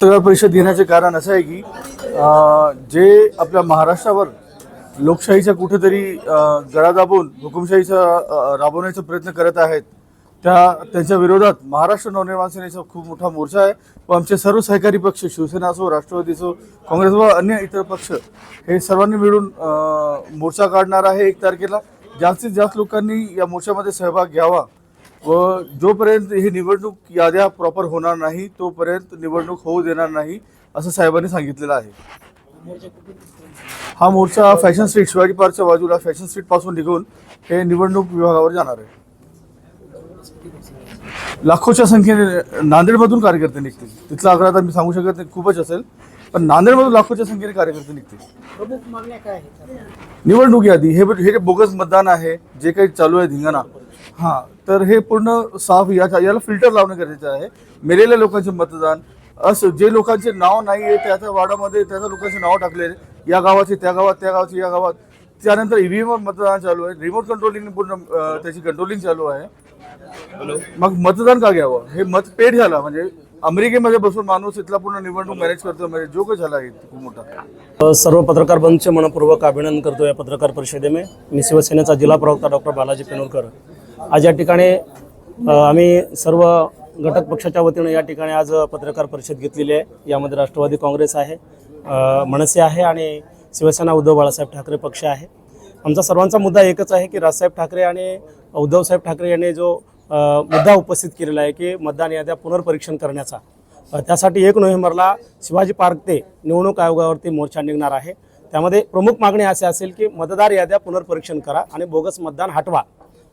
पत्रकार परिषद घेण्याचे कारण असं आहे की जे आपल्या महाराष्ट्रावर लोकशाहीचा कुठेतरी गळा दाबून हुकुमशाहीचा राबवण्याचा प्रयत्न करत आहेत त्या त्यांच्या विरोधात महाराष्ट्र नवनिर्माण सेनेचा खूप मोठा मोर्चा आहे. व आमचे सर्व सहकारी पक्ष शिवसेना असो राष्ट्रवादी असो काँग्रेस व अन्य इतर पक्ष हे सर्वांनी मिळून मोर्चा काढणार आहे एक तारखेला. जास्तीत जास्त लोकांनी या मोर्चामध्ये सहभाग घ्यावा. व जोपर्यंत ही निवडणूक याद्या प्रॉपर होणार नाही तोपर्यंत निवडणूक होऊ देणार नाही असं साहेबांनी सांगितलेलं आहे. हा मोर्चा फॅशन स्ट्रीट शिवाजी पार्कच्या बाजूला फॅशन स्ट्रीटपासून निघून हे निवडणूक विभागावर जाणार आहे. लाखोच्या संख्येने नांदेडमधून कार्यकर्ते निघतील. तिथला आग्रह तर मी सांगू शकत नाही खूपच असेल. पण नांदेडमधून लाखोच्या संख्येने कार्यकर्ते निघतील. आहेत? निवडणूक यादी हे हे जे बोगस मतदान आहे जे काही चालू आहे धिंगाणा हां तर हे पूर्ण साफ या याला फिल्टर लावणं गरजेचं आहे. मेलेल्या लोकांचे मतदान असं जे लोकांचे नाव नाही आहे त्या त्या वार्डामध्ये त्या त्या लोकांचे नाव टाकले या गावाचे त्या गावात त्या गावाचे या गावात. त्यानंतर ईव्हीएम मतदान चालू आहे रिमोट कंट्रोलिंग पूर्ण त्याची कंट्रोलिंग चालू आहे. मग मतदान का घ्यावं? हे मत पेड झाला म्हणजे अमेरिकेमध्ये बसून माणूस इथला पूर्ण निवडणूक मॅनेज करतो म्हणजे जो काही झाला आहे खूप मोठा. सर्व पत्रकार बंधूचे मनपूर्वक अभिनंदन करतो या पत्रकार परिषदेमध्ये मी शिवसेनेचा जिल्हा प्रवक्ता डॉक्टर बालाजी पेनोरकर आज या ठिकाणी आम्ही सर्व घटक पक्षाच्या वतीनं या ठिकाणी आज पत्रकार परिषद घेतलेली आहे. यामध्ये राष्ट्रवादी काँग्रेस आहे मनसे आहे आणि शिवसेना उद्धव बाळासाहेब ठाकरे पक्ष आहे. आमचा सर्वांचा मुद्दा एकच आहे की राजसाहेब ठाकरे आणि उद्धवसाहेब ठाकरे यांनी जो मुद्दा उपस्थित केलेला आहे की मतदान याद्या पुनर्परीक्षण करण्याचा. त्यासाठी एक नोव्हेंबरला शिवाजी पार्क ते निवडणूक आयोगावरती मोर्चा निघणार आहे. त्यामध्ये प्रमुख मागणी असे असेल की मतदार याद्या पुनर्परीक्षण करा आणि बोगस मतदान हटवा.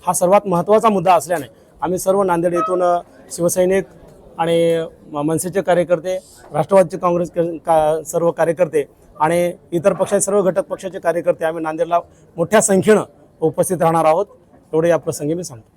हा सर्वात महत्त्वाचा मुद्दा असल्याने आम्ही सर्व नांदेड येथून शिवसैनिक आणि मनसेचे कार्यकर्ते राष्ट्रवादीचे काँग्रेस का सर्व कार्यकर्ते आणि इतर पक्षाचे सर्व घटक पक्षाचे कार्यकर्ते आम्ही नांदेडला मोठ्या संख्येनं उपस्थित राहणार आहोत. एवढे या प्रसंगी मी सांगतो.